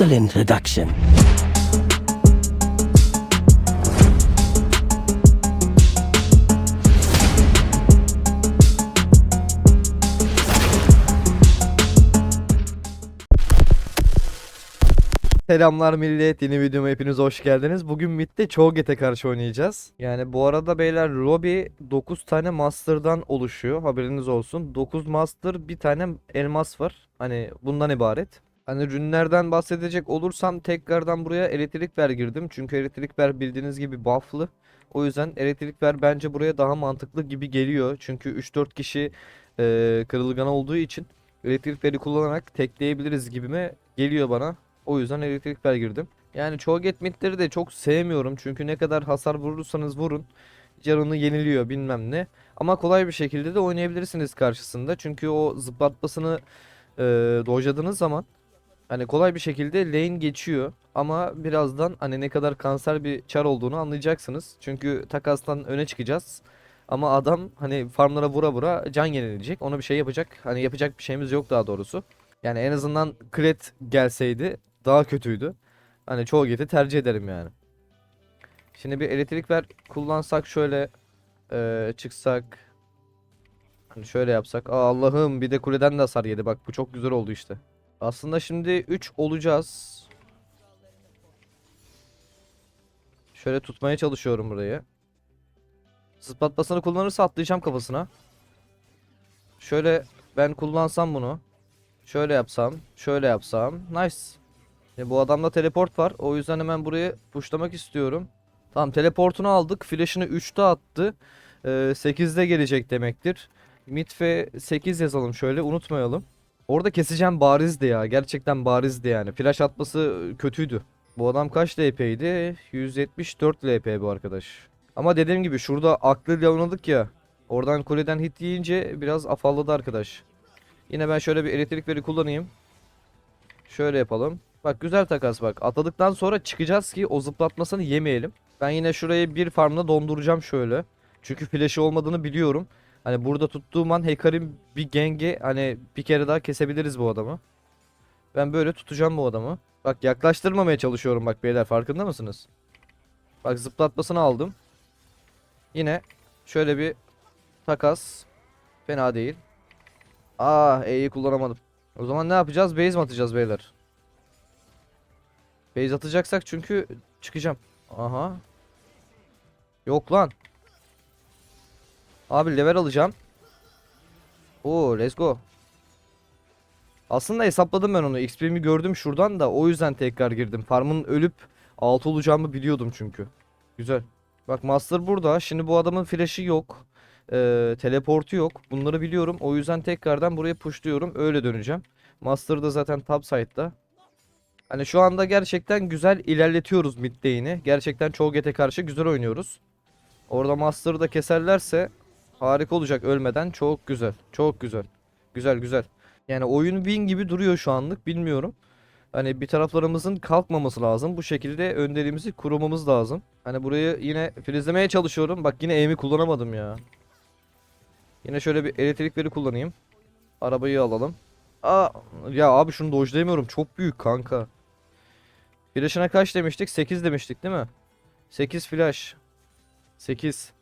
Excellent introduction. Selamlar millet, yeni videoma hepiniz hoş geldiniz. Bugün Mid'de Cho'Gath'e karşı oynayacağız. Yani bu arada beyler lobby 9 tane Master'dan oluşuyor, haberiniz olsun. 9 Master, bir tane elmas var. Hani bundan ibaret. Hani rünlerden bahsedecek olursam tekrardan buraya elektrik ver girdim. Çünkü elektrik ver bildiğiniz gibi buff'lı. O yüzden elektrik ver bence buraya daha mantıklı gibi geliyor. Çünkü 3-4 kişi eee kırılgan olduğu için elektrik veri kullanarak tekleyebiliriz gibime geliyor bana. O yüzden elektrik ver girdim. Yani Cho'Gath midleri de çok sevmiyorum. Çünkü ne kadar hasar vurursanız vurun. Canını yeniliyor bilmem ne. Ama kolay bir şekilde de oynayabilirsiniz karşısında. Çünkü o zıplatmasını e, dojladığınız zaman hani kolay bir şekilde lane geçiyor. Ama birazdan hani ne kadar kanser bir çar olduğunu anlayacaksınız. Çünkü takastan öne çıkacağız. Ama adam hani farmlara vura vura can yenilecek. Ona bir şey yapacak. Hani yapacak bir şeyimiz yok daha doğrusu. Yani en azından Kret gelseydi daha kötüydü. Hani çoğu geti tercih ederim yani. Şimdi bir elektrik ver kullansak şöyle eee, çıksak hani şöyle yapsak. Allah'ım bir de kuleden de hasar yedi. Bak bu çok güzel oldu işte. Aslında şimdi 3 olacağız. Şöyle tutmaya çalışıyorum burayı. Zıplatmasını kullanırsa atlayacağım kafasına. Şöyle ben kullansam bunu. Şöyle yapsam, şöyle yapsam. Nice. Ya bu adamda teleport var. O yüzden hemen burayı pushlamak istiyorum. Tamam teleportunu aldık. Flash'ını 3'te attı. Ee, 8'de gelecek demektir. Mitfe 8 yazalım şöyle unutmayalım. Orada keseceğim barizdi ya. Gerçekten barizdi yani. Flash atması kötüydü. Bu adam kaç LP'ydi? 174 LP bu arkadaş. Ama dediğim gibi şurada aklıyla oynadık ya. Oradan kuleden hit yiyince biraz afalladı arkadaş. Yine ben şöyle bir elektrik veri kullanayım. Şöyle yapalım. Bak güzel takas bak. Atladıktan sonra çıkacağız ki o zıplatmasını yemeyelim. Ben yine şurayı bir farmla donduracağım şöyle. Çünkü flash'ı olmadığını biliyorum. Hani burada tuttuğum an Hekarim bir genge hani bir kere daha kesebiliriz bu adamı. Ben böyle tutacağım bu adamı. Bak yaklaştırmamaya çalışıyorum bak beyler farkında mısınız? Bak zıplatmasını aldım. Yine şöyle bir takas. Fena değil. Ah E'yi kullanamadım. O zaman ne yapacağız? Base mi atacağız beyler? Base atacaksak çünkü çıkacağım. Aha. Yok lan. Abi level alacağım. Oo let's go. Aslında hesapladım ben onu. XP'mi gördüm şuradan da o yüzden tekrar girdim. Farmın ölüp 6 olacağımı biliyordum çünkü. Güzel. Bak Master burada. Şimdi bu adamın flash'ı yok. Ee, teleportu yok. Bunları biliyorum. O yüzden tekrardan buraya pushluyorum. Öyle döneceğim. Master da zaten top side'da. Hani şu anda gerçekten güzel ilerletiyoruz mid. Gerçekten Cho'Gath'e karşı güzel oynuyoruz. Orada Master'ı da keserlerse harika olacak ölmeden. Çok güzel. Çok güzel. Güzel güzel. Yani oyun win gibi duruyor şu anlık. Bilmiyorum. Hani bir taraflarımızın kalkmaması lazım. Bu şekilde önderimizi kurmamız lazım. Hani burayı yine filizlemeye çalışıyorum. Bak yine aim'i kullanamadım ya. Yine şöyle bir elektrik veri kullanayım. Arabayı alalım. Aa, ya abi şunu dojlayamıyorum. Çok büyük kanka. Flash'ına kaç demiştik? 8 demiştik değil mi? 8 flash. 8.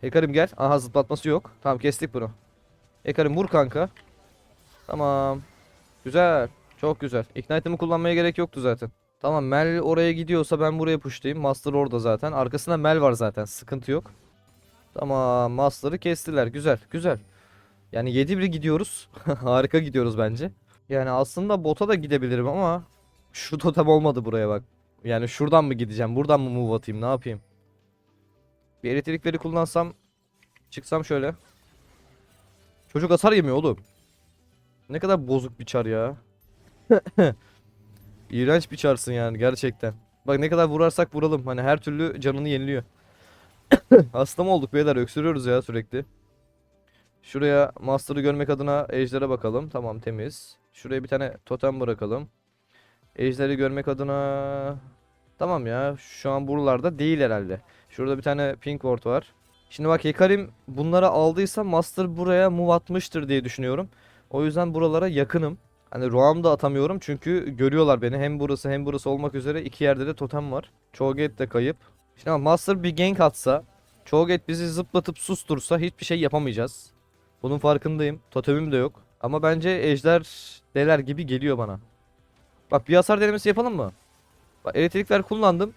Hekarim gel. Aha zıplatması yok. Tamam kestik bunu. Hekarim vur kanka. Tamam. Güzel. Çok güzel. Ignite'ımı kullanmaya gerek yoktu zaten. Tamam Mel oraya gidiyorsa ben buraya pushlayayım. Master orada zaten. Arkasında Mel var zaten. Sıkıntı yok. Tamam. Master'ı kestiler. Güzel. Güzel. Yani 7-1 gidiyoruz. Harika gidiyoruz bence. Yani aslında bota da gidebilirim ama şu totem olmadı buraya bak. Yani şuradan mı gideceğim? Buradan mı move atayım? Ne yapayım? Bir elektrik veri kullansam çıksam şöyle. Çocuk hasar yemiyor oğlum. Ne kadar bozuk bir çar ya. İğrenç bir çarsın yani gerçekten. Bak ne kadar vurarsak vuralım. Hani her türlü canını yeniliyor. Hasta mı olduk beyler? Öksürüyoruz ya sürekli. Şuraya Master'ı görmek adına Ejder'e bakalım. Tamam temiz. Şuraya bir tane totem bırakalım. Ejder'i görmek adına... Tamam ya. Şu an buralarda değil herhalde. Şurada bir tane pink ward var. Şimdi bak Hekarim bunları aldıysa Master buraya move atmıştır diye düşünüyorum. O yüzden buralara yakınım. Hani Roam da atamıyorum çünkü görüyorlar beni. Hem burası hem burası olmak üzere iki yerde de totem var. Cho'Gath de kayıp. Şimdi ama Master bir gank atsa, Cho'Gath bizi zıplatıp sustursa hiçbir şey yapamayacağız. Bunun farkındayım. Totemim de yok. Ama bence ejder deler gibi geliyor bana. Bak bir hasar denemesi yapalım mı? Bak elektrikler kullandım.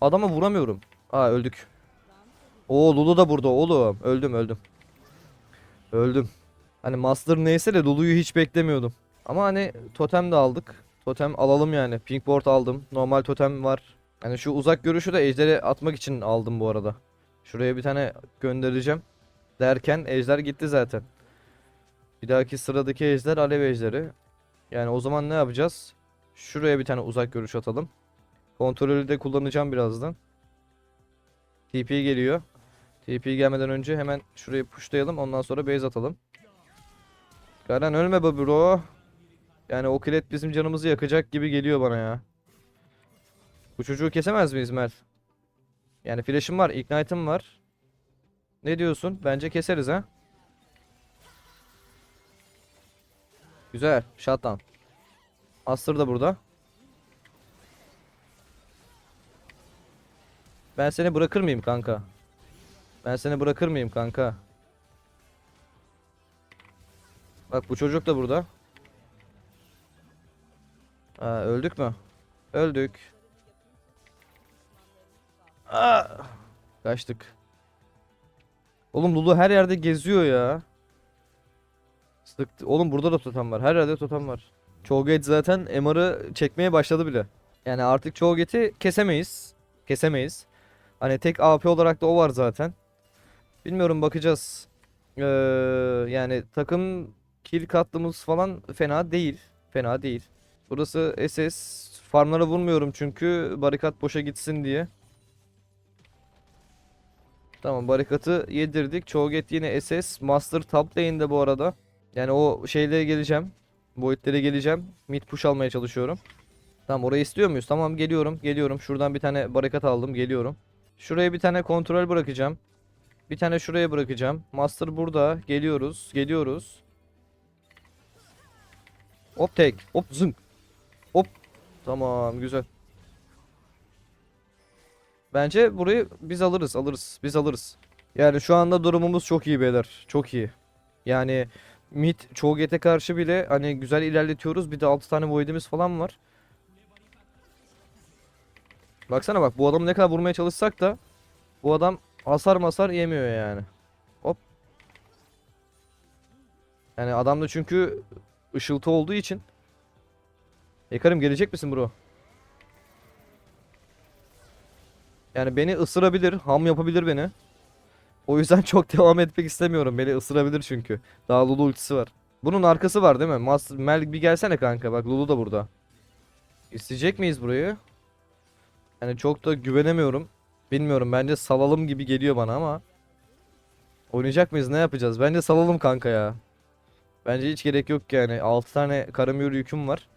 Adama vuramıyorum. Aa öldük. Oo Lulu da burada oğlum. Öldüm öldüm. Öldüm. Hani Master neyse de Lulu'yu hiç beklemiyordum. Ama hani totem de aldık. Totem alalım yani. Pink board aldım. Normal totem var. Hani şu uzak görüşü de ejderi atmak için aldım bu arada. Şuraya bir tane göndereceğim. Derken ejder gitti zaten. Bir dahaki sıradaki ejder alev ejderi. Yani o zaman ne yapacağız? Şuraya bir tane uzak görüş atalım. Kontrolü de kullanacağım birazdan. TP geliyor. TP gelmeden önce hemen şurayı pushlayalım. Ondan sonra base atalım. Garen ölme be bro. Yani o kilit bizim canımızı yakacak gibi geliyor bana ya. Bu çocuğu kesemez miyiz Mel? Yani flash'ım var, ignite'ım var. Ne diyorsun? Bence keseriz ha. Güzel. Shutdown. Aster da burada. Ben seni bırakır mıyım kanka? Ben seni bırakır mıyım kanka? Bak bu çocuk da burada. Aa, öldük mü? Öldük. Aa, kaçtık. Oğlum Lulu her yerde geziyor ya. Sıktı. Oğlum burada da totem var. Her yerde totem var. Cho'Gath zaten MR'ı çekmeye başladı bile. Yani artık Cho'Gath'i kesemeyiz. Kesemeyiz. Hani tek AP olarak da o var zaten. Bilmiyorum bakacağız. Ee, yani takım kill katlımız falan fena değil. Fena değil. Burası SS. Farmlara vurmuyorum çünkü barikat boşa gitsin diye. Tamam barikatı yedirdik. Cho'Gath yine SS. Master top lane'de bu arada. Yani o şeylere geleceğim. Boyutlere geleceğim. Mid push almaya çalışıyorum. Tamam orayı istiyor muyuz? Tamam geliyorum. Geliyorum. Şuradan bir tane barikat aldım. Geliyorum. Şuraya bir tane kontrol bırakacağım. Bir tane şuraya bırakacağım. Master burada. Geliyoruz. Geliyoruz. Hop tek. Hop zınk. Hop. Tamam güzel. Bence burayı biz alırız. Alırız. Biz alırız. Yani şu anda durumumuz çok iyi beyler. Çok iyi. Yani mid Cho'Gath'e karşı bile hani güzel ilerletiyoruz. Bir de 6 tane void'imiz falan var. Baksana bak bu adamı ne kadar vurmaya çalışsak da bu adam hasar masar yemiyor yani. Hop. Yani adamda çünkü ışıltı olduğu için. Yakarım gelecek misin bro? Yani beni ısırabilir, ham yapabilir beni. O yüzden çok devam etmek istemiyorum. Beni ısırabilir çünkü. Daha Lulu ultisi var. Bunun arkası var değil mi? Master Mel bir gelsene kanka. Bak Lulu da burada. İsteyecek miyiz burayı? Yani çok da güvenemiyorum. Bilmiyorum bence salalım gibi geliyor bana ama. Oynayacak mıyız? Ne yapacağız? Bence salalım kanka ya. Bence hiç gerek yok yani. 6 tane karamür yüküm var.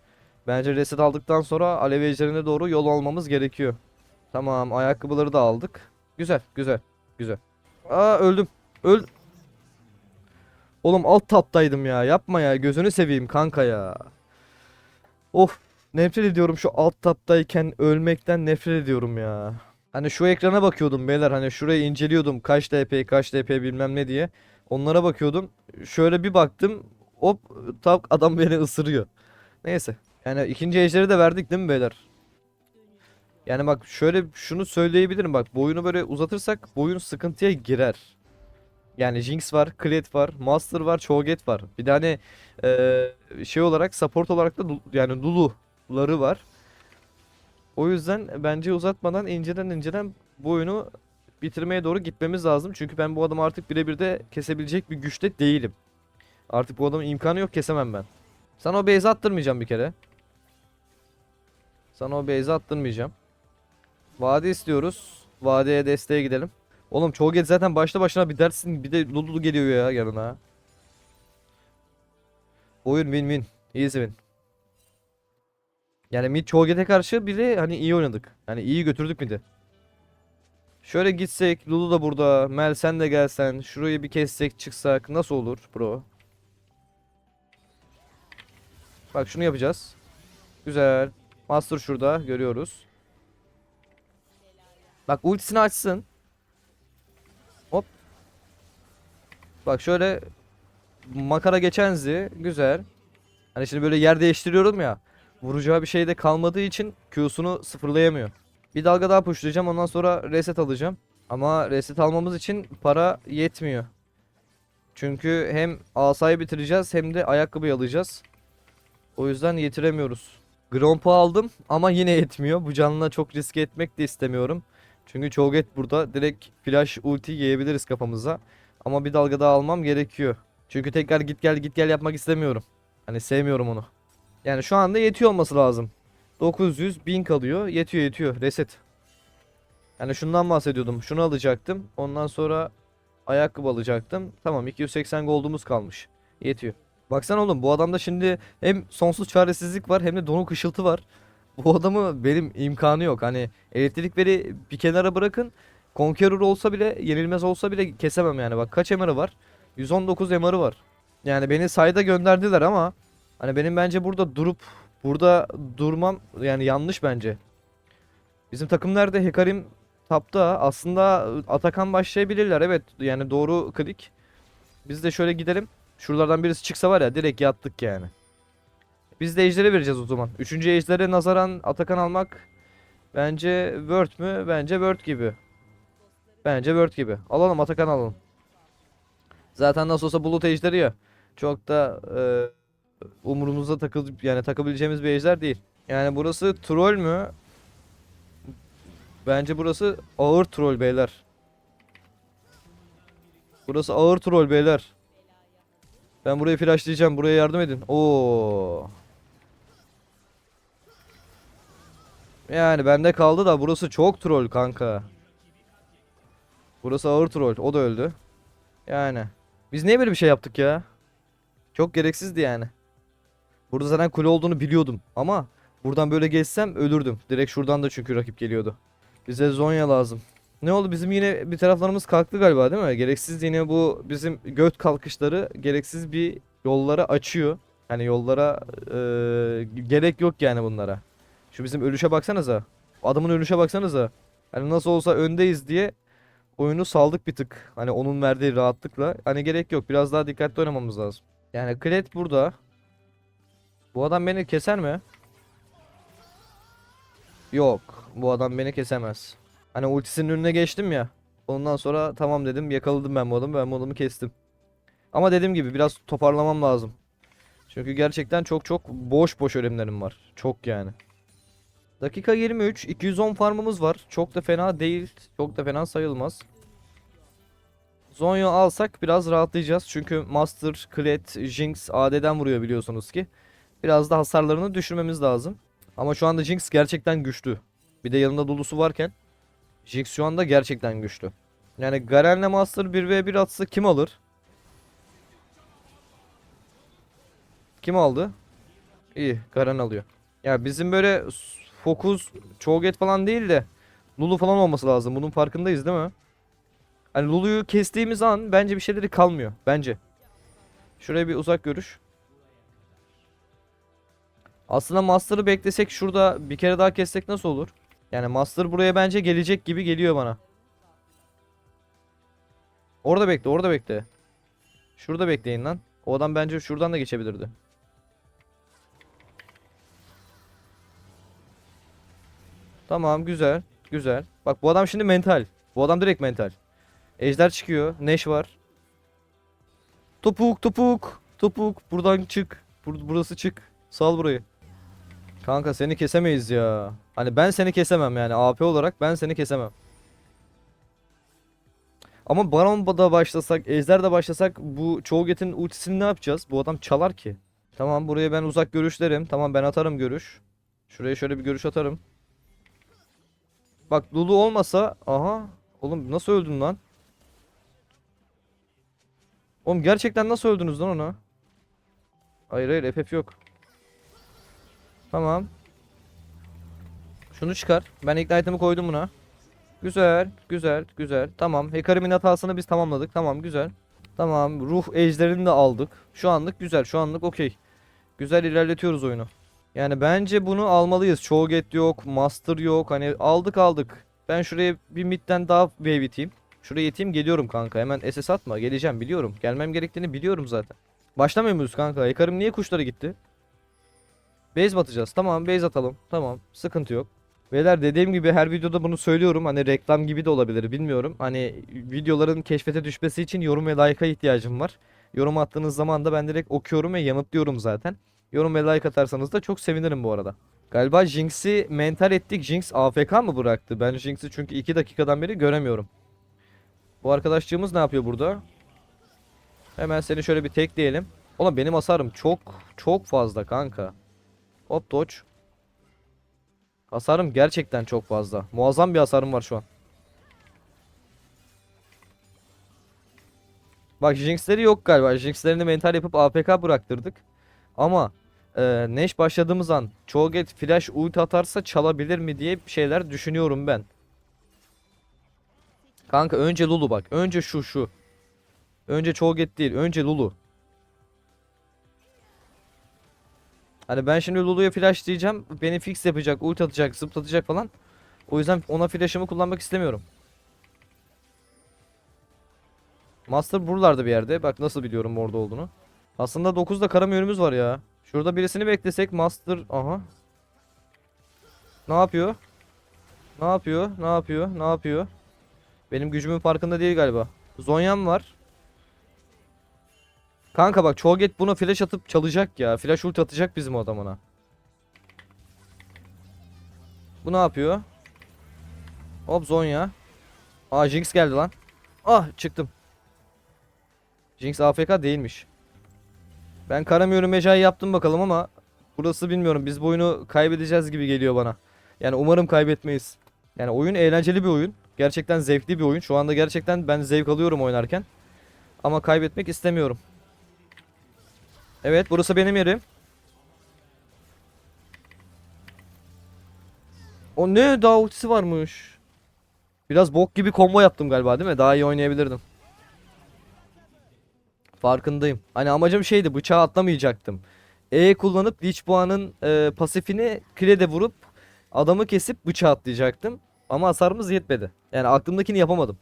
Bence reset aldıktan sonra alev ejderine doğru yol almamız gerekiyor. Tamam ayakkabıları da aldık. Güzel güzel güzel. Aa öldüm. Öl. Oğlum alt taptaydım ya. Yapma ya. Gözünü seveyim kanka ya. Of. Nefret ediyorum şu alt taptayken ölmekten nefret ediyorum ya. Hani şu ekrana bakıyordum beyler. Hani şurayı inceliyordum. Kaç DP kaç DP bilmem ne diye. Onlara bakıyordum. Şöyle bir baktım. Hop tak adam beni ısırıyor. Neyse. Yani ikinci ejderi de verdik değil mi beyler? Yani bak şöyle şunu söyleyebilirim bak bu oyunu böyle uzatırsak bu oyun sıkıntıya girer. Yani Jinx var, Kled var, Master var, Cho'Gath var. Bir tane eee, şey olarak support olarak da yani Lulu'ları var. O yüzden bence uzatmadan inceden inceden bu oyunu bitirmeye doğru gitmemiz lazım. Çünkü ben bu adamı artık birebir de kesebilecek bir güçte değilim. Artık bu adamın imkanı yok kesemem ben. Sana o base'i attırmayacağım bir kere. Sana o base'i attırmayacağım. Vade istiyoruz. Vadeye desteğe gidelim. Oğlum Cho'Gath zaten başta başına bir dersin bir de Lulu geliyor ya yanına. Oyun win win. Easy win. Yani mid Cho'Gath'e karşı bile hani iyi oynadık. Hani iyi götürdük mid'i. Şöyle gitsek Lulu da burada. Mel sen de gelsen. Şurayı bir kessek çıksak nasıl olur bro? Bak şunu yapacağız. Güzel. Master şurada görüyoruz. Bak ultisini açsın. Hop. Bak şöyle makara geçen zi güzel. Hani şimdi böyle yer değiştiriyorum ya. Vuracağı bir şey de kalmadığı için Q'sunu sıfırlayamıyor. Bir dalga daha pushlayacağım ondan sonra reset alacağım. Ama reset almamız için para yetmiyor. Çünkü hem asayı bitireceğiz hem de ayakkabıyı alacağız. O yüzden yetiremiyoruz. Gromp'u aldım ama yine yetmiyor. Bu canlına çok riske etmek de istemiyorum. Çünkü Cho'Gath burada direkt flash ulti yiyebiliriz kafamıza. Ama bir dalga daha almam gerekiyor. Çünkü tekrar git gel git gel yapmak istemiyorum. Hani sevmiyorum onu. Yani şu anda yetiyor olması lazım. 900 1000 kalıyor. Yetiyor yetiyor. Reset. Yani şundan bahsediyordum. Şunu alacaktım. Ondan sonra ayakkabı alacaktım. Tamam 280 gold'umuz kalmış. Yetiyor. Baksana oğlum bu adamda şimdi hem sonsuz çaresizlik var hem de donuk ışıltı var. Bu adamı benim imkanı yok. Hani elektrikleri bir kenara bırakın. Conqueror olsa bile yenilmez olsa bile kesemem yani. Bak kaç MR'ı var? 119 MR'ı var. Yani beni sayda gönderdiler ama hani benim bence burada durup burada durmam yani yanlış bence. Bizim takım nerede? Hekarim tapta. Aslında Atakan başlayabilirler. Evet yani doğru klik. Biz de şöyle gidelim. Şuralardan birisi çıksa var ya direkt yattık yani. Biz de ejderi vereceğiz o zaman. Üçüncü ejdere nazaran Atakan almak bence Word mü? Bence Word gibi. Bence Word gibi. Alalım Atakan alalım. Zaten nasıl olsa bulut ejderi ya. Çok da e, umurumuzda takıl yani takabileceğimiz bir ejder değil. Yani burası troll mü? Bence burası ağır troll beyler. Burası ağır troll beyler. Ben burayı flashlayacağım. Buraya yardım edin. Oo. Yani bende kaldı da burası çok troll kanka. Burası ağır troll. O da öldü. Yani. Biz niye böyle bir şey yaptık ya? Çok gereksizdi yani. Burada zaten kule olduğunu biliyordum. Ama buradan böyle geçsem ölürdüm. Direkt şuradan da çünkü rakip geliyordu. Bize Zonya lazım. Ne oldu? Bizim yine bir taraflarımız kalktı galiba değil mi? Gereksiz yine bu bizim göt kalkışları gereksiz bir yollara açıyor. Hani yollara eee, gerek yok yani bunlara. Şu bizim ölüşe baksanıza. Adamın ölüşe baksanıza. Hani nasıl olsa öndeyiz diye oyunu saldık bir tık. Hani onun verdiği rahatlıkla. Hani gerek yok. Biraz daha dikkatli oynamamız lazım. Yani Kled burada. Bu adam beni keser mi? Yok. Bu adam beni kesemez. Hani ultisinin önüne geçtim ya. Ondan sonra tamam dedim yakaladım ben bu adamı. Ben bu adamı kestim. Ama dediğim gibi biraz toparlamam lazım. Çünkü gerçekten çok çok boş boş ölümlerim var. Çok yani. Dakika 23. 210 farmımız var. Çok da fena değil. Çok da fena sayılmaz. Zonya alsak biraz rahatlayacağız. Çünkü Master, Kled, Jinx AD'den vuruyor biliyorsunuz ki. Biraz da hasarlarını düşürmemiz lazım. Ama şu anda Jinx gerçekten güçlü. Bir de yanında dolusu varken Jinx şu anda gerçekten güçlü. Yani Garen'le Master 1v1 atsa kim alır? Kim aldı? İyi, Garen alıyor. Ya bizim böyle s- fokus, Cho'Gath falan değil de Lulu falan olması lazım. Bunun farkındayız değil mi? Hani Lulu'yu kestiğimiz an bence bir şeyleri kalmıyor. Bence. Şuraya bir uzak görüş. Aslında Master'ı beklesek şurada bir kere daha kessek nasıl olur? Yani Master buraya bence gelecek gibi geliyor bana. Orada bekle, orada bekle. Şurada bekleyin lan. O adam bence şuradan da geçebilirdi. Tamam, güzel. Güzel. Bak bu adam şimdi mental. Bu adam direkt mental. Ejder çıkıyor. Neş var. Topuk, topuk. Topuk. Buradan çık. Bur burası çık. Sal burayı. Kanka seni kesemeyiz ya. Hani ben seni kesemem yani AP olarak ben seni kesemem. Ama Baron da başlasak, Ejder de başlasak bu Cho'Gath'in ultisini ne yapacağız? Bu adam çalar ki. Tamam buraya ben uzak görüşlerim. Tamam ben atarım görüş. Şuraya şöyle bir görüş atarım. Bak Lulu olmasa aha oğlum nasıl öldün lan? Oğlum gerçekten nasıl öldünüz lan ona? Hayır hayır FF yok. Tamam. Şunu çıkar. Ben ilk item'ı koydum buna. Güzel, güzel, güzel. Tamam. Hekarim'in hatasını biz tamamladık. Tamam, güzel. Tamam. Ruh ejderini de aldık. Şu anlık güzel. Şu anlık okey. Güzel ilerletiyoruz oyunu. Yani bence bunu almalıyız. Get yok, master yok. Hani aldık aldık. Ben şuraya bir midden daha wave iteyim. Şuraya iteyim geliyorum kanka. Hemen SS atma. Geleceğim biliyorum. Gelmem gerektiğini biliyorum zaten. Başlamıyor muyuz kanka? Yakarım niye kuşlara gitti? Base batacağız. Tamam base atalım. Tamam. Sıkıntı yok. Beyler dediğim gibi her videoda bunu söylüyorum. Hani reklam gibi de olabilir bilmiyorum. Hani videoların keşfete düşmesi için yorum ve like'a ihtiyacım var. Yorum attığınız zaman da ben direkt okuyorum ve yanıtlıyorum zaten. Yorum ve like atarsanız da çok sevinirim bu arada. Galiba Jinx'i mental ettik. Jinx AFK mı bıraktı? Ben Jinx'i çünkü 2 dakikadan beri göremiyorum. Bu arkadaşçığımız ne yapıyor burada? Hemen seni şöyle bir tekleyelim. Oğlum benim hasarım çok çok fazla kanka. Hop dodge. Hasarım gerçekten çok fazla. Muazzam bir hasarım var şu an. Bak Jinx'leri yok galiba. Jinx'lerini mental yapıp AFK bıraktırdık. Ama e, Neş başladığımız an Cho'Gath flash ult atarsa çalabilir mi diye şeyler düşünüyorum ben. Kanka önce Lulu bak. Önce şu şu. Önce Cho'Gath değil. Önce Lulu. Hani ben şimdi Lulu'ya flash diyeceğim. Beni fix yapacak, ult atacak, zıplatacak falan. O yüzden ona flash'ımı kullanmak istemiyorum. Master buralarda bir yerde. Bak nasıl biliyorum orada olduğunu. Aslında 9'da kara mühürümüz var ya. Şurada birisini beklesek Master... Aha. Ne yapıyor? Ne yapıyor? Ne yapıyor? Ne yapıyor? Benim gücümün farkında değil galiba. Zonya'm var. Kanka bak Cho'Gath bunu flash atıp çalacak ya. Flash ult atacak bizim o adam ona. Bu ne yapıyor? Hop Zonya. Aa Jinx geldi lan. Ah çıktım. Jinx AFK değilmiş. Ben Karamür'ü mecai yaptım bakalım ama burası bilmiyorum. Biz bu oyunu kaybedeceğiz gibi geliyor bana. Yani umarım kaybetmeyiz. Yani oyun eğlenceli bir oyun. Gerçekten zevkli bir oyun. Şu anda gerçekten ben zevk alıyorum oynarken. Ama kaybetmek istemiyorum. Evet burası benim yerim. O ne daha ultisi varmış. Biraz bok gibi combo yaptım galiba değil mi? Daha iyi oynayabilirdim. Farkındayım. Hani amacım şeydi bıçağı atlamayacaktım. E kullanıp Lich Boğa'nın e, pasifini krede vurup adamı kesip bıçağı atlayacaktım. Ama hasarımız yetmedi. Yani aklımdakini yapamadım.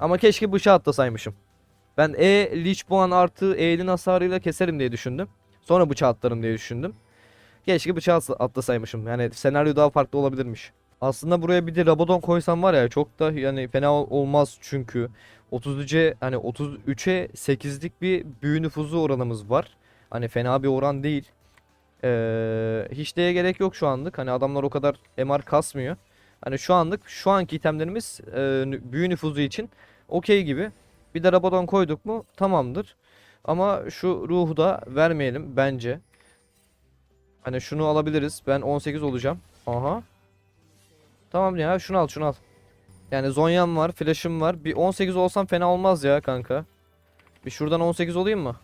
Ama keşke bıçağı atlasaymışım. Ben E Lich Boğan artı E'nin hasarıyla keserim diye düşündüm. Sonra bıçağı atlarım diye düşündüm. Keşke bıçağı atla- atlasaymışım. Yani senaryo daha farklı olabilirmiş. Aslında buraya bir de Rabadon koysam var ya çok da yani fena ol- olmaz çünkü 33'e hani 33'e 8'lik bir büyü nüfuzu oranımız var. Hani fena bir oran değil. Ee, hiç de gerek yok şu anlık. Hani adamlar o kadar MR kasmıyor. Hani şu anlık şu anki itemlerimiz e, büyü nüfuzu için okey gibi. Bir de Rabadon koyduk mu tamamdır. Ama şu ruhu da vermeyelim bence. Hani şunu alabiliriz. Ben 18 olacağım. Aha. Tamam ya şunu al şunu al. Yani Zonya'm var, flash'ım var. Bir 18 olsam fena olmaz ya kanka. Bir şuradan 18 olayım mı?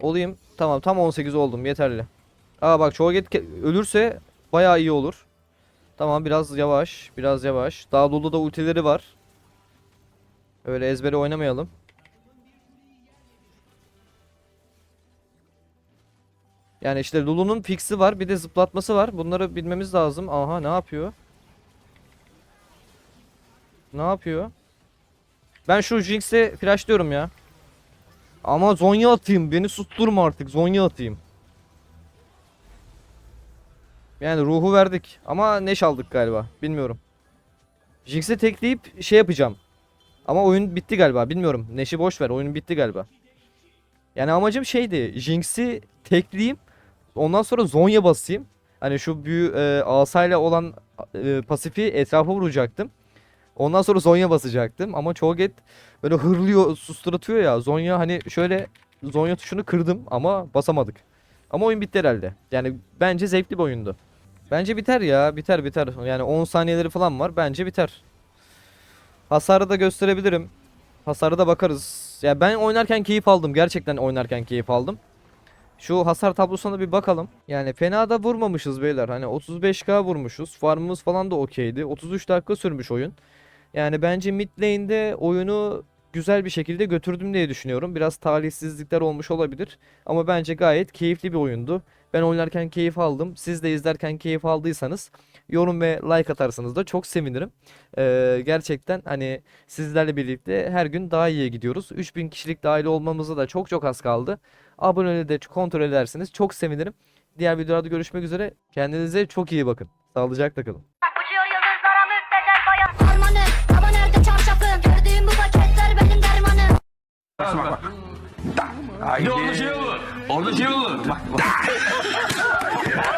Olayım. Tamam tam 18 oldum yeterli. Aa bak Cho'Gath ke- ölürse bayağı iyi olur. Tamam biraz yavaş, biraz yavaş. Daha Lulu'da ultileri var. Öyle ezbere oynamayalım. Yani işte Lulu'nun fix'i var, bir de zıplatması var. Bunları bilmemiz lazım. Aha ne yapıyor? Ne yapıyor? Ben şu Jinx'e flashlıyorum ya. Ama Zonya atayım. Beni susturma artık. Zonya atayım. Yani ruhu verdik. Ama Neş aldık galiba. Bilmiyorum. Jinx'e tekleyip şey yapacağım. Ama oyun bitti galiba. Bilmiyorum. Neş'i boş ver. Oyun bitti galiba. Yani amacım şeydi. Jinx'i tekleyeyim. Ondan sonra Zonya basayım. Hani şu büyü e, asayla olan e, pasifi etrafa vuracaktım. Ondan sonra Zonya basacaktım. Ama Cho'Gath böyle hırlıyor, susturatıyor ya. Zonya hani şöyle Zonya tuşunu kırdım ama basamadık. Ama oyun bitti herhalde. Yani bence zevkli bir oyundu. Bence biter ya. Biter biter. Yani 10 saniyeleri falan var. Bence biter. Hasarı da gösterebilirim. Hasarı da bakarız. Ya ben oynarken keyif aldım. Gerçekten oynarken keyif aldım. Şu hasar tablosuna bir bakalım. Yani fena da vurmamışız beyler. Hani 35k vurmuşuz. Farmımız falan da okeydi. 33 dakika sürmüş oyun. Yani bence mid lane'de oyunu güzel bir şekilde götürdüm diye düşünüyorum. Biraz talihsizlikler olmuş olabilir. Ama bence gayet keyifli bir oyundu. Ben oynarken keyif aldım. Siz de izlerken keyif aldıysanız yorum ve like atarsanız da çok sevinirim. Ee, gerçekten hani sizlerle birlikte her gün daha iyiye gidiyoruz. 3000 kişilik dahil olmamıza da çok çok az kaldı. Aboneliği de kontrol ederseniz çok sevinirim. Diğer videolarda görüşmek üzere. Kendinize çok iyi bakın. Sağlıcakla kalın. 打！哎傅大。师傅大师傅师傅